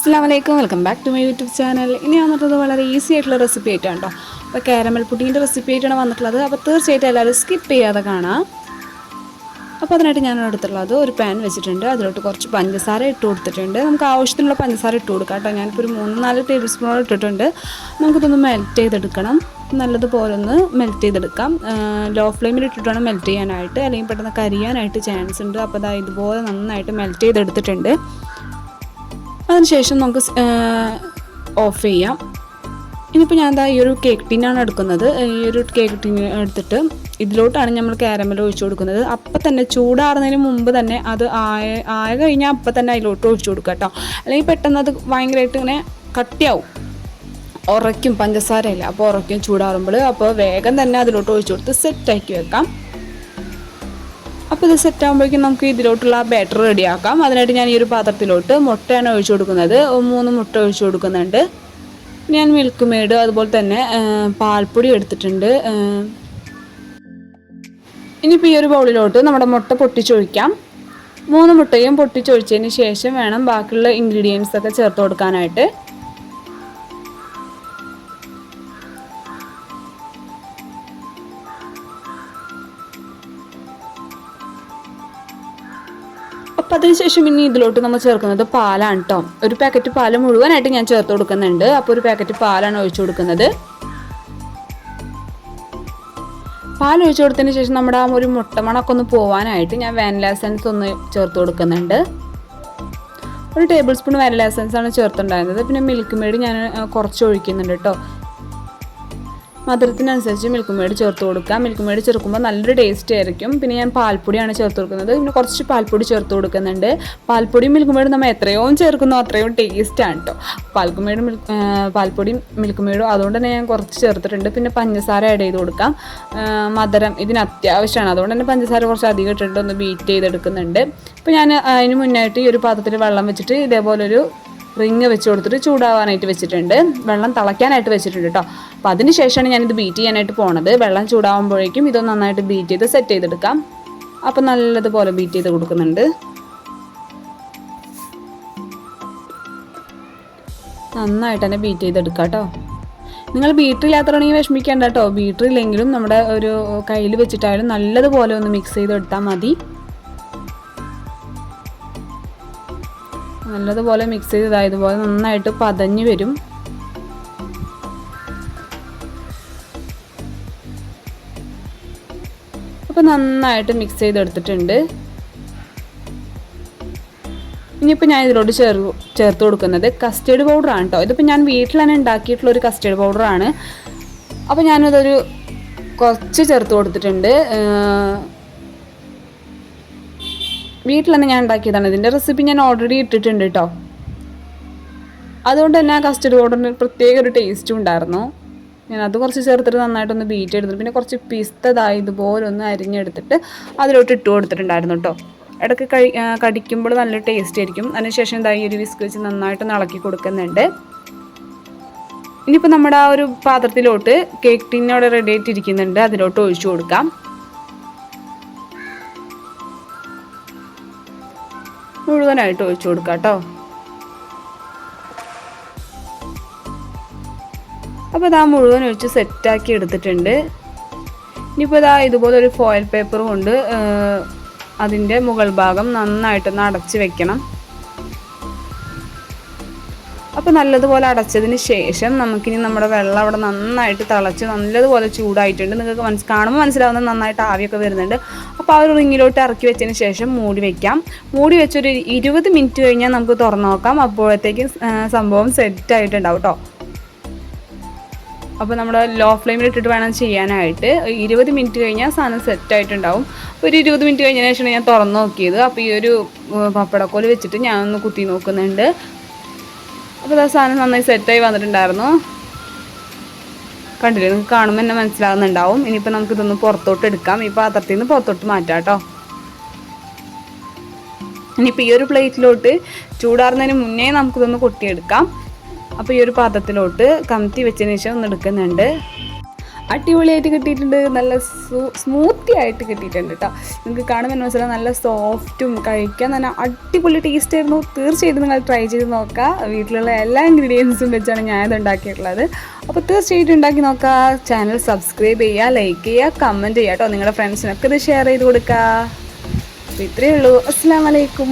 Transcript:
അസ്സാം വലൈക്കും welcome back to my YouTube channel. ഇനി വന്നിട്ടുള്ളത് വളരെ ഈസി ആയിട്ടുള്ള റെസിപ്പി ആയിട്ടാണ് കേട്ടോ അപ്പോൾ കാരമൽ പുട്ടീന്റെ റെസിപ്പി ആയിട്ടാണ് വന്നിട്ടുള്ളത്. അപ്പോൾ തീർച്ചയായിട്ടും എല്ലാവരും സ്കിപ്പ് ചെയ്യാതെ കാണാം. അപ്പോൾ അതിനായിട്ട് ഞാൻ എടുത്തുള്ളത് ഒരു പാൻ വെച്ചിട്ടുണ്ട്. അതിലോട്ട് കുറച്ച് പഞ്ചസാര ഇട്ട് കൊടുത്തിട്ടുണ്ട്. നമുക്ക് ആവശ്യത്തിനുള്ള പഞ്ചസാര ഇട്ട് കൊടുക്കാം കേട്ടോ ഞാനിപ്പോൾ ഒരു മൂന്ന് നാല് ടേബിൾ സ്പൂണോ ഇട്ടിട്ടുണ്ട്. നമുക്കിതൊന്ന് മെൽറ്റ് ചെയ്തെടുക്കണം. നല്ലതുപോലെ ഒന്ന് മെൽറ്റ് ചെയ്തെടുക്കാം. ലോ ഫ്ലെയിമിൽ ഇട്ടിട്ട് വേണം മെൽറ്റ് ചെയ്യാനായിട്ട് അല്ലെങ്കിൽ പെട്ടെന്ന് കരിയാനായിട്ട് ചാൻസ് ഉണ്ട്. അപ്പോൾ അതായത് ഇതുപോലെ നന്നായിട്ട് മെൽറ്റ് ചെയ്തെടുത്തിട്ടുണ്ട്. അതിനുശേഷം നമുക്ക് ഓഫ് ചെയ്യാം. ഇനിയിപ്പോൾ ഞാൻ എന്താ ഈ ഒരു കേക്ക് ടീനാണ് എടുക്കുന്നത്. ഈ ഒരു കേക്ക് ടീൻ എടുത്തിട്ട് ഇതിലോട്ടാണ് നമ്മൾ കാരമൽ ഒഴിച്ചു കൊടുക്കുന്നത്. അപ്പം തന്നെ ചൂടാറുന്നതിന് മുമ്പ് തന്നെ അത് ആയ ആയ കഴിഞ്ഞാൽ അപ്പം തന്നെ അതിലോട്ട് ഒഴിച്ചു കൊടുക്കുക കേട്ടോ അല്ലെങ്കിൽ പെട്ടെന്ന് അത് ഭയങ്കരമായിട്ട് ഇങ്ങനെ കട്ടിയാവും. ഉറയ്ക്കും പഞ്ചസാരയില്ല. അപ്പോൾ ഉറയ്ക്കും ചൂടാറുമ്പോൾ അപ്പോൾ വേഗം തന്നെ അതിലോട്ട് ഒഴിച്ചു കൊടുത്ത് സെറ്റാക്കി വെക്കാം. അപ്പോൾ ഇത് സെറ്റ് ആകുമ്പോഴേക്കും നമുക്ക് ഇതിലോട്ടുള്ള ബാറ്റർ റെഡിയാക്കാം. അതിനായിട്ട് ഞാൻ ഈ ഒരു പാത്രത്തിലോട്ട് മുട്ടയാണ് ഒഴിച്ചു കൊടുക്കുന്നത്. മൂന്ന് മുട്ട ഒഴിച്ചു കൊടുക്കുന്നുണ്ട്. ഞാൻ മിൽക്ക് മെയ്ഡ് അതുപോലെ തന്നെ പാൽപ്പൊടി എടുത്തിട്ടുണ്ട്. ഇനിയിപ്പോൾ ഈ ഒരു ബൗളിലോട്ട് നമ്മുടെ മുട്ട പൊട്ടിച്ചൊഴിക്കാം. മൂന്ന് മുട്ടയും പൊട്ടിച്ചൊഴിച്ചതിന് ശേഷം വേണം ബാക്കിയുള്ള ഇൻഗ്രീഡിയൻസ് ഒക്കെ ചേർത്ത് കൊടുക്കാനായിട്ട്. അപ്പം അതിനുശേഷം ഇനി ഇതിലോട്ട് നമ്മൾ ചേർക്കുന്നത് പാലാണ് കേട്ടോ ഒരു പാക്കറ്റ് പാൽ മുഴുവനായിട്ട് ഞാൻ ചേർത്ത് കൊടുക്കുന്നുണ്ട്. അപ്പോൾ ഒരു പാക്കറ്റ് പാലാണ് ഒഴിച്ചു കൊടുക്കുന്നത്. പാൽ ഒഴിച്ചു കൊടുത്തതിന് ശേഷം നമ്മുടെ ആ ഒരു മുട്ടമണൊക്കെ ഒന്ന് പോവാനായിട്ട് ഞാൻ വാനില എസൻസ് ഒന്ന് ചേർത്ത് കൊടുക്കുന്നുണ്ട്. ഒരു ടേബിൾ സ്പൂൺ വാനില എസൻസ് ആണ് ചേർത്തുണ്ടായിരുന്നത്. പിന്നെ മിൽക്ക് മെയ്ഡ് ഞാൻ കുറച്ച് ഒഴിക്കുന്നുണ്ട് കേട്ടോ മധുരത്തിനനുസരിച്ച് മിൽക്ക് മേഡ് ചേർത്ത് കൊടുക്കാം മിൽക്ക് മേഡ് ചേർക്കുമ്പോൾ നല്ലൊരു ടേസ്റ്റ് ആയിരിക്കും. പിന്നെ ഞാൻ പാൽപ്പൊടിയാണ് ചേർത്ത് കൊടുക്കുന്നത്. പിന്നെ കുറച്ച് പാൽപ്പൊടി ചേർത്ത് കൊടുക്കുന്നുണ്ട്. പാൽപ്പൊടിയും മിൽക്ക് മേഡും നമ്മൾ എത്രയോ ചേർക്കുന്നോ. അത്രയും ടേസ്റ്റാണ് കേട്ടോ പാൽക്ക് മേടും മിൽക്ക് പാൽപ്പൊടിയും മിൽക്ക് മേടും അതുകൊണ്ട് തന്നെ ഞാൻ കുറച്ച് ചേർത്തിട്ടുണ്ട്. പിന്നെ പഞ്ചസാര ആഡ് ചെയ്ത് കൊടുക്കാം. മധുരം ഇതിന് അത്യാവശ്യമാണ്. അതുകൊണ്ട് തന്നെ പഞ്ചസാര കുറച്ച് അധികം ഇട്ടിട്ട് ഒന്ന് ബീറ്റ് ചെയ്തെടുക്കുന്നുണ്ട്. അപ്പോൾ ഞാൻ അതിന് മുന്നായിട്ട് ഈ ഒരു പാത്രത്തിൽ വെള്ളം വെച്ചിട്ട് ഇതേപോലെ ഒരു റിങ് വെച്ച് കൊടുത്തിട്ട് ചൂടാവാനായിട്ട് വെച്ചിട്ടുണ്ട്. വെള്ളം തിളയ്ക്കാനായിട്ട് വെച്ചിട്ടുണ്ട് കേട്ടോ അപ്പോൾ അതിന് ശേഷമാണ് ഞാനിത് ബീറ്റ് ചെയ്യാനായിട്ട് പോണത്. വെള്ളം ചൂടാവുമ്പോഴേക്കും ഇതൊന്ന് നന്നായിട്ട് ബീറ്റ് ചെയ്ത് സെറ്റ് ചെയ്തെടുക്കാം. അപ്പോൾ നല്ലതുപോലെ ബീറ്റ് ചെയ്ത് കൊടുക്കുന്നുണ്ട്. നന്നായിട്ട് തന്നെ ബീറ്റ് ചെയ്തെടുക്കാം കേട്ടോ നിങ്ങൾ ബീറ്റർ ഇല്ലാത്തതാണെങ്കിൽ വിഷമിക്കേണ്ട കേട്ടോ ബീറ്റർ ഇല്ലെങ്കിലും നമ്മുടെ ഒരു കയ്യിൽ വെച്ചിട്ടായാലും നല്ലതുപോലെ ഒന്ന് മിക്സ് ചെയ്തെടുത്താൽ മതി. നല്ലതുപോലെ മിക്സ് ചെയ്ത് ഇതുപോലെ നന്നായിട്ട് പതഞ്ഞ് വരും. അപ്പോൾ നന്നായിട്ട് മിക്സ് ചെയ്തെടുത്തിട്ടുണ്ട്. ഇനിയിപ്പോൾ ഞാൻ ഇതിലോട്ട് ചേർ ചേർത്ത് കൊടുക്കുന്നത് കസ്റ്റേർഡ് പൗഡറാണ് കേട്ടോ ഇതിപ്പോൾ ഞാൻ വീട്ടിൽ തന്നെ ഉണ്ടാക്കിയിട്ടുള്ള ഒരു കസ്റ്റേർഡ് പൗഡറാണ് അപ്പോൾ ഞാനതൊരു കുറച്ച് ചേർത്ത് കൊടുത്തിട്ടുണ്ട്. വീട്ടിൽ തന്നെ ഞാൻ ഉണ്ടാക്കിയതാണ്. ഇതിന്റെ റെസിപ്പി ഞാൻ ഓൾറെഡി ഇട്ടിട്ടുണ്ട് കേട്ടോ അതുകൊണ്ട് തന്നെ ആ കസ്റ്റർഡ് പൗഡറിന് പ്രത്യേക ഒരു ടേസ്റ്റും ഉണ്ടായിരുന്നു. ഞാൻ അത് കുറച്ച് ചേർത്തിട്ട് നന്നായിട്ടൊന്ന് ബീറ്റ് എടുത്തിട്ട് പിന്നെ കുറച്ച് പിസ്തതായി ഇതുപോലെ ഒന്ന് അരിഞ്ഞെടുത്തിട്ട് അതിലോട്ട് ഇട്ട് കൊടുത്തിട്ടുണ്ടായിരുന്നു കേട്ടോ ഇടയ്ക്ക് കഴി കടിക്കുമ്പോൾ നല്ല ടേസ്റ്റ് ആയിരിക്കും. അതിനുശേഷം എന്താ ഈ ഒരു വിസ്ക് വെച്ച് നന്നായിട്ടൊന്ന് ഇളക്കി കൊടുക്കുന്നുണ്ട്. ഇനിയിപ്പോൾ നമ്മുടെ ആ ഒരു പാത്രത്തിലോട്ട് കേക്ക് ടിന്നോടെ റെഡി ആയിട്ടിരിക്കുന്നുണ്ട്. അതിലോട്ട് ഒഴിച്ചു കൊടുക്കാം. മുഴുവനായിട്ട് ഒഴിച്ചു കൊടുക്കാം കേട്ടോ. അപ്പോൾ ഇതാ മുഴുവൻ ഒഴിച്ച് സെറ്റാക്കി എടുത്തിട്ടുണ്ട്. ഇനിയിപ്പോൾ ഇതാ ഇതുപോലെ ഒരു ഫോയിൽ പേപ്പർ കൊണ്ട് അതിന്റെ മുകൾ ഭാഗം നന്നായിട്ടൊന്ന് അടച്ച് വെക്കണം. അപ്പോൾ നല്ലതുപോലെ അടച്ചതിന് ശേഷം നമുക്കിനി നമ്മുടെ വെള്ളം അവിടെ നന്നായിട്ട് തിളച്ച് നല്ലതുപോലെ ചൂടായിട്ടുണ്ട്. നിങ്ങൾക്ക് മനസ്സ് കാണുമ്പോൾ മനസ്സിലാവുന്നത് നന്നായിട്ട് ആവിയൊക്കെ വരുന്നുണ്ട്. അപ്പോൾ ആ ഒരു റിങ്ങിലോട്ട് ഇറക്കി വെച്ചതിന് ശേഷം മൂടി വെക്കാം. മൂടി വെച്ചൊരു ഇരുപത് മിനിറ്റ് കഴിഞ്ഞാൽ നമുക്ക് തുറന്നു നോക്കാം. അപ്പോഴത്തേക്ക് സംഭവം സെറ്റ് ആയിട്ടുണ്ടാവും കേട്ടോ അപ്പോൾ നമ്മൾ ലോ ഫ്ലെയിമിൽ ഇട്ടിട്ട് വേണം ചെയ്യാനായിട്ട്. ഇരുപത് മിനിറ്റ് കഴിഞ്ഞാൽ സാധനം സെറ്റ് ആയിട്ടുണ്ടാവും. ഒരു ഇരുപത് മിനിറ്റ് കഴിഞ്ഞതിന് ശേഷമാണ് ഞാൻ തുറന്നു നോക്കിയത്. അപ്പോൾ ഈ ഒരു പപ്പടക്കോൽ വെച്ചിട്ട് ഞാനൊന്ന് കുത്തി നോക്കുന്നുണ്ട്. അപ്പോൾ ആ സാധനം നന്നായി സെറ്റായി വന്നിട്ടുണ്ടായിരുന്നു. കണ്ടില്ലേ നിങ്ങൾക്ക് കാണുമ്പോൾ തന്നെ മനസ്സിലാകുന്നുണ്ടാവും ഇനിയിപ്പോൾ നമുക്ക് ഇതൊന്ന് പുറത്തോട്ട് എടുക്കാം. ഈ പാത്രത്തിൽ നിന്ന് പുറത്തോട്ട് മാറ്റാം കേട്ടോ. ഇനിയിപ്പോൾ ഈ ഒരു പ്ലേറ്റിലോട്ട് ചൂടാറുന്നതിന് മുന്നേ നമുക്കിതൊന്ന് കൊട്ടിയെടുക്കാം. അപ്പോൾ ഈ ഒരു പാത്രത്തിലോട്ട് കമത്തി വെച്ചതിന് ശേഷം ഒന്ന് എടുക്കുന്നുണ്ട്. അടിപൊളിയായിട്ട് കിട്ടിയിട്ടുണ്ട്. നല്ല സ്മൂത്തി ആയിട്ട് കിട്ടിയിട്ടുണ്ട് കേട്ടോ നിങ്ങൾക്ക് കാണുമ്പോൾ മനസ്സിലാവും. നല്ല സോഫ്റ്റും കഴിക്കാൻ തന്നെ അടിപൊളി ടേസ്റ്റ് ആയിരുന്നു. തീർച്ചയായിട്ടും നിങ്ങൾ ട്രൈ ചെയ്ത് നോക്കുക വീട്ടിലുള്ള എല്ലാ ഇൻഗ്രീഡിയൻസും വെച്ചാണ് ഞാനിത് ഉണ്ടാക്കിയിട്ടുള്ളത്. അപ്പോൾ തീർച്ചയായിട്ടും ഉണ്ടാക്കി നോക്കുക ചാനൽ സബ്സ്ക്രൈബ് ചെയ്യുക ലൈക്ക് ചെയ്യുക കമന്റ് ചെയ്യുക കേട്ടോ നിങ്ങളുടെ ഫ്രണ്ട്സിനൊക്കെ ഇത് ഷെയർ ചെയ്ത് കൊടുക്കുക അപ്പോൾ ഇത്രയേ ഉള്ളൂ. അസ്സാം വലൈക്കും